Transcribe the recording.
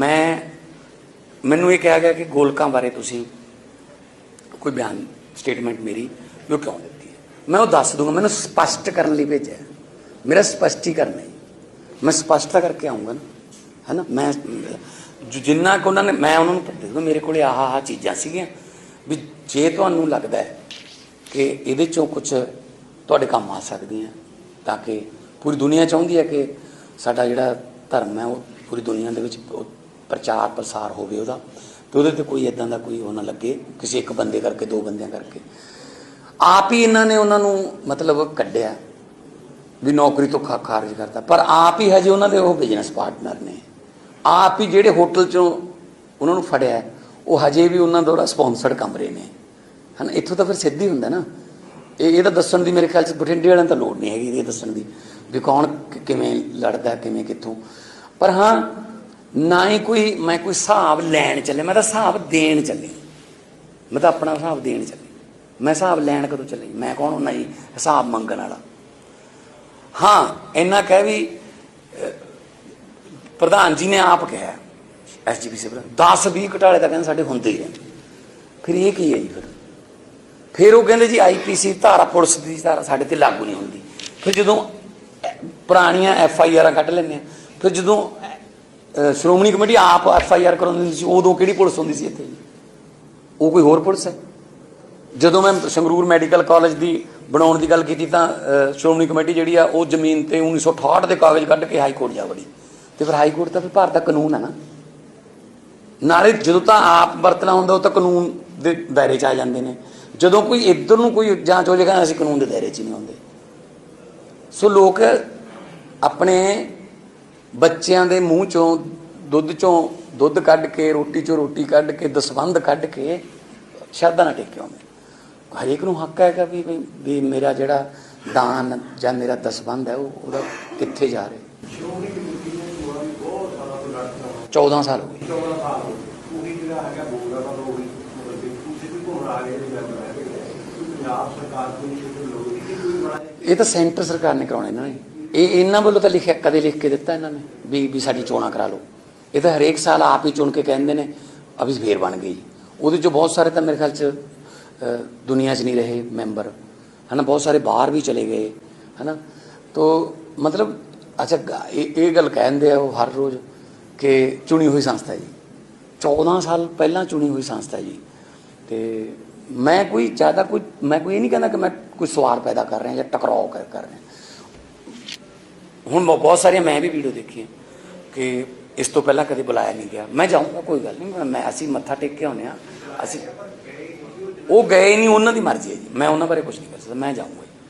ਮੈਂ, ਮੈਨੂੰ ਇਹ ਕਿਹਾ ਗਿਆ ਕਿ ਗੋਲਕਾਂ ਬਾਰੇ ਤੁਸੀਂ ਕੋਈ ਬਿਆਨ ਸਟੇਟਮੈਂਟ ਮੇਰੀ ਵੀ ਉਹ ਕਿਉਂ ਦਿੱਤੀ ਹੈ। ਮੈਂ ਉਹ ਦੱਸ ਦੂੰਗਾ, ਮੈਨੂੰ ਸਪਸ਼ਟ ਕਰਨ ਲਈ ਭੇਜਿਆ ਮੇਰਾ ਸਪਸ਼ਟੀਕਰਨ ਹੈ। ਮੈਂ ਸਪਸ਼ਟਤਾ ਕਰਕੇ ਆਉਂਗਾ ਨਾ, ਹੈਨਾ? ਮੈਂ ਜਿੰਨਾ ਕੁ ਉਹਨਾਂ ਨੇ, ਮੈਂ ਉਹਨਾਂ ਨੂੰ ਦੇ ਦੂੰਗਾ, ਮੇਰੇ ਕੋਲੇ ਆਹ ਆਹ ਚੀਜ਼ਾਂ ਸੀਗੀਆਂ। ਵੀ ਜੇ ਤੁਹਾਨੂੰ ਲੱਗਦਾ ਹੈ ਕਿ ਇਹਦੇ ਚੋਂ ਕੁਝ ਤੁਹਾਡੇ ਕੰਮ ਆ ਸਕਦੀਆਂ, ਤਾਂ ਕਿ ਪੂਰੀ ਦੁਨੀਆ ਚਾਹੁੰਦੀ ਹੈ ਕਿ ਸਾਡਾ ਜਿਹੜਾ ਧਰਮ ਹੈ, ਉਹ ਪੂਰੀ ਦੁਨੀਆ ਦੇ ਵਿੱਚ ਪ੍ਰਚਾਰ ਪ੍ਰਸਾਰ ਹੋਵੇ ਉਹਦਾ, ਤੇ ਉਹਦੇ ਤੇ ਕੋਈ ਇਦਾਂ ਦਾ ਕੋਈ ਉਹ ਨਾ ਲੱਗੇ, ਕਿਸੇ ਇੱਕ ਬੰਦੇ ਕਰਕੇ, ਦੋ ਬੰਦਿਆਂ ਕਰਕੇ। ਆਪ ਹੀ ਇਹਨਾਂ ਨੇ ਉਹਨਾਂ ਨੂੰ ਮਤਲਬ ਕੱਢਿਆ ਵੀ ਨੌਕਰੀ ਤੋਂ ਖਾਰਜ ਕਰਤਾ। ਪਰ ਆਪ ਹੀ ਹਜੇ ਉਹਨਾਂ ਦੇ ਉਹ ਬਿਜ਼ਨਸ ਪਾਰਟਨਰ ਨੇ। ਆਪ ਹੀ ਜਿਹੜੇ ਹੋਟਲ ਚੋਂ ਉਹਨਾਂ ਨੂੰ ਫੜਿਆ, ਉਹ ਹਜੇ ਵੀ ਉਹਨਾਂ ਦਾ ਸਪਾਂਸਰਡ ਕਮਰੇ ਨੇ। ਹਨ, ਇੱਥੋਂ ਤਾਂ ਫਿਰ ਸਿੱਧੀ ਹੁੰਦਾ ਨਾ। ਇਹ ਇਹ ਤਾਂ ਦੱਸਣ ਦੀ ਮੇਰੇ ਖਿਆਲ ਚ ਬਠਿੰਡੇ ਵਾਲਿਆਂ ਨੂੰ ਤਾਂ ਲੋੜ ਨਹੀਂ ਹੈਗੀ ਇਹ ਦੱਸਣ ਦੀ, ਵੀ ਕੌਣ ਕਿਵੇਂ ਲੜਦਾ, ਕਿਵੇਂ ਕਿੱਥੋਂ। ਪਰ ਹਾਂ ਨਾ ਹੀ ਕੋਈ, ਮੈਂ ਕੋਈ ਹਿਸਾਬ ਲੈਣ ਚੱਲੇ ਮੈਂ ਤਾਂ ਹਿਸਾਬ ਦੇਣ ਚੱਲੇ ਮੈਂ ਤਾਂ ਆਪਣਾ ਹਿਸਾਬ ਦੇਣ ਚੱਲੇ ਮੈਂ ਹਿਸਾਬ ਲੈਣ ਕਦੋਂ ਚੱਲੇ ਮੈਂ ਕੌਣ ਹੁੰਦਾ ਜੀ? ਹਿਸਾਬ ਮੰਗਣ ਵਾਲਾ। ਹਾਂ, ਇੰਨਾ ਕਹਿ ਵੀ ਪ੍ਰਧਾਨ ਜੀ ਨੇ ਆਪ ਕਿਹਾ ਐਸਜੀਪੀਸੀ ਪ੍ਰਧਾਨ 10 20 ਘਟਾਲੇ ਤਾਂ ਕਹਿੰਦੇ ਸਾਡੇ ਹੁੰਦੇ ਹੀ ਆ ਫਿਰ ਇਹ ਕੀ ਹੈ ਜੀ ਫਿਰ? ਫਿਰ ਉਹ ਕਹਿੰਦੇ ਜੀ ਆਈਪੀਸੀ ਧਾਰਾ ਪੁਲਿਸ ਦੀ ਧਾਰਾ ਸਾਡੇ ਤੇ ਲਾਗੂ ਨਹੀਂ ਹੁੰਦੀ। ਫਿਰ ਜਦੋਂ ਪੁਰਾਣੀਆਂ ਐਫ ਆਈ ਆਰਾਂ ਕੱਢ ਲੈਂਦੇ ਆ, ਫਿਰ ਜਦੋਂ ਸ਼੍ਰੋਮਣੀ ਕਮੇਟੀ ਆਪ ਐਫ ਆਈ ਆਰ ਕਰਾਉਂਦੀ ਸੀ, ਉਦੋਂ ਕਿਹੜੀ ਪੁਲਿਸ ਹੁੰਦੀ ਸੀ ਇੱਥੇ? ਉਹ ਕੋਈ ਹੋਰ ਪੁਲਿਸ ਹੈ? ਜਦੋਂ ਮੈਂ ਸੰਗਰੂਰ ਮੈਡੀਕਲ ਕਾਲਜ ਦੀ ਬਣਾਉਣ ਦੀ ਗੱਲ ਕੀਤੀ ਤਾਂ ਸ਼੍ਰੋਮਣੀ ਕਮੇਟੀ ਜਿਹੜੀ ਆ, ਉਹ ਜ਼ਮੀਨ ਤੇ 1968 ਦੇ ਕਾਗਜ਼ ਕੱਢ ਕੇ ਹਾਈ ਕੋਰਟ ਜਾ ਵੜੀ। ਤੇ ਫਿਰ ਹਾਈ ਕੋਰਟ ਤਾਂ ਫਿਰ ਭਾਰਤ ਦਾ ਕਾਨੂੰਨ ਹੈ ਨਾ। ਨਾਲੇ ਜਦੋਂ ਤਾਂ ਆਪ ਵਰਤਣਾ ਹੁੰਦਾ, ਉਹ ਤਾਂ ਕਾਨੂੰਨ ਦੇ ਦਾਇਰੇ 'ਚ ਆ ਜਾਂਦੇ ਨੇ। ਜਦੋਂ ਕੋਈ ਇੱਧਰ ਨੂੰ ਕੋਈ ਜਾਂਚ ਹੋ ਜਾਏਗਾ ਅਸੀਂ ਕਾਨੂੰਨ ਦੇ ਦਾਇਰੇ 'ਚ ਨਹੀਂ ਆਉਂਦੇ। ਸੋ ਲੋਕ ਆਪਣੇ ਬੱਚਿਆਂ ਦੇ ਮੂੰਹ ਚੋਂ ਦੁੱਧ ਚੋਂ ਦੁੱਧ ਕੱਢ ਕੇ ਰੋਟੀ ਚੋਂ ਰੋਟੀ ਕੱਢ ਕੇ ਦਸਵੰਧ ਕੱਢ ਕੇ ਸ਼ਰਧਾ ਨਾਲ ਟੇਕੇ ਆਉਂਦੇ। ਹਰੇਕ ਨੂੰ ਹੱਕ ਹੈਗਾ ਵੀ ਵੀ- ਮੇਰਾ ਜਿਹੜਾ ਦਾਨ ਜਾਂ ਮੇਰਾ ਦਸਵੰਧ ਹੈ ਉਹ ਉਹਦਾ ਕਿੱਥੇ ਜਾ ਰਿਹਾ। ਸ਼੍ਰੋਮਣੀ ਕਮੇਟੀ ਨੇ ਚੋਣਾਂ ਵੀ ਬਹੁਤ ਸਾਲਾਂ ਤੋਂ ਲੜਦਾ 14 ਸਾਲ ਹੋ ਗਏ। 14 ਸਾਲ ਹੋ ਗਏ। ਉਹੀ ਜਿਹੜਾ ਹੈਗਾ ਬੋਲਦਾ ਤਾਂ ਉਹੀ ਮਤਲਬ ਕਿ ਤੁਸੀਂ ਵੀ ਘੁੰਮ ਆ ਗਏ ਜੀ ਮੈਂ ਬਣਾ ਕੇ ਪੰਜਾਬ ਸਰਕਾਰ ਕੋਈ ਕਿਸੇ ਲੋਕ ਨਹੀਂ। ਕੋਈ ਬਣਾ ਇਹ ਤਾਂ ਸੈਂਟਰ ਸਰਕਾਰ ਨੇ ਕਰਾਉਣਾ ਇਹਨਾਂ ਨੇ। ਇਹ ਇਹਨਾਂ ਵੱਲੋਂ ਤਾਂ ਲਿਖਿਆ ਕਦੇ ਲਿਖ ਕੇ ਦਿੱਤਾ ਇਹਨਾਂ ਨੇ ਵੀ ਵੀ ਸਾਡੀ ਚੋਣਾਂ ਕਰਾ ਲਓ। ਇਹ ਤਾਂ ਹਰੇਕ ਸਾਲ ਆਪ ਹੀ ਚੁਣ ਕੇ ਕਹਿੰਦੇ ਨੇ ਅਭੀ ਫੇਰ ਬਣ ਗਈ। ਉਹਦੇ ਚੋਂ ਬਹੁਤ ਸਾਰੇ ਤਾਂ ਮੇਰੇ ਖਿਆਲ ਚ ਅ, ਦੁਨੀਆ 'ਚ ਨਹੀਂ ਰਹੇ ਮੈਂਬਰ। ਹਨਾ ਬਹੁਤ ਸਾਰੇ ਬਾਹਰ ਵੀ ਚਲੇ ਗਏ ਹਨਾ। ਤੋ ਮਤਲਬ ਅੱਛਾ ਇਹ ਇਹ ਗੱਲ ਕਹਿੰਦੇ ਆ ਉਹ ਹਰ ਰੋਜ਼ ਕਿ ਚੁਣੀ ਹੋਈ ਸੰਸਥਾ ਜੀ। 14 ਸਾਲ ਪਹਿਲਾਂ ਚੁਣੀ ਹੋਈ ਸੰਸਥਾ ਜੀ। ਤੇ ਮੈਂ ਕੋਈ ਜ਼ਿਆਦਾ ਕੋਈ ਮੈਂ ਕੋਈ ਇਹ ਨਹੀਂ ਕਹਿੰਦਾ ਕਿ ਮੈਂ ਕੋਈ ਸਵਾਰ ਪੈਦਾ ਕਰ ਰਿਹਾ ਜਾਂ ਟਕਰਾਓ ਕਰ ਕਰ ਰਿਹਾ। ਹੁਣ ਬਹੁਤ ਬਹੁਤ ਸਾਰੀਆਂ ਮੈਂ ਵੀ ਵੀਡੀਓ ਦੇਖੀਆਂ ਕਿ ਇਸ ਤੋਂ ਪਹਿਲਾਂ ਕਦੇ ਬੁਲਾਇਆ ਨਹੀਂ ਗਿਆ। ਮੈਂ ਜਾਊਂਗਾ, ਕੋਈ ਗੱਲ ਨਹੀਂ ਮੈਂ ਅਸੀਂ ਮੱਥਾ ਟੇਕ ਕੇ ਆਉਂਦੇ ਆ ਅਸੀਂ ਉਹ ਗਏ ਨਹੀਂ, ਉਹਨਾਂ ਦੀ ਮਰਜ਼ੀ ਹੈ ਜੀ। ਮੈਂ ਉਹਨਾਂ ਬਾਰੇ ਕੁਝ ਨਹੀਂ ਕਰ ਸਕਦਾ, ਮੈਂ ਜਾਊਂਗਾ ਜੀ।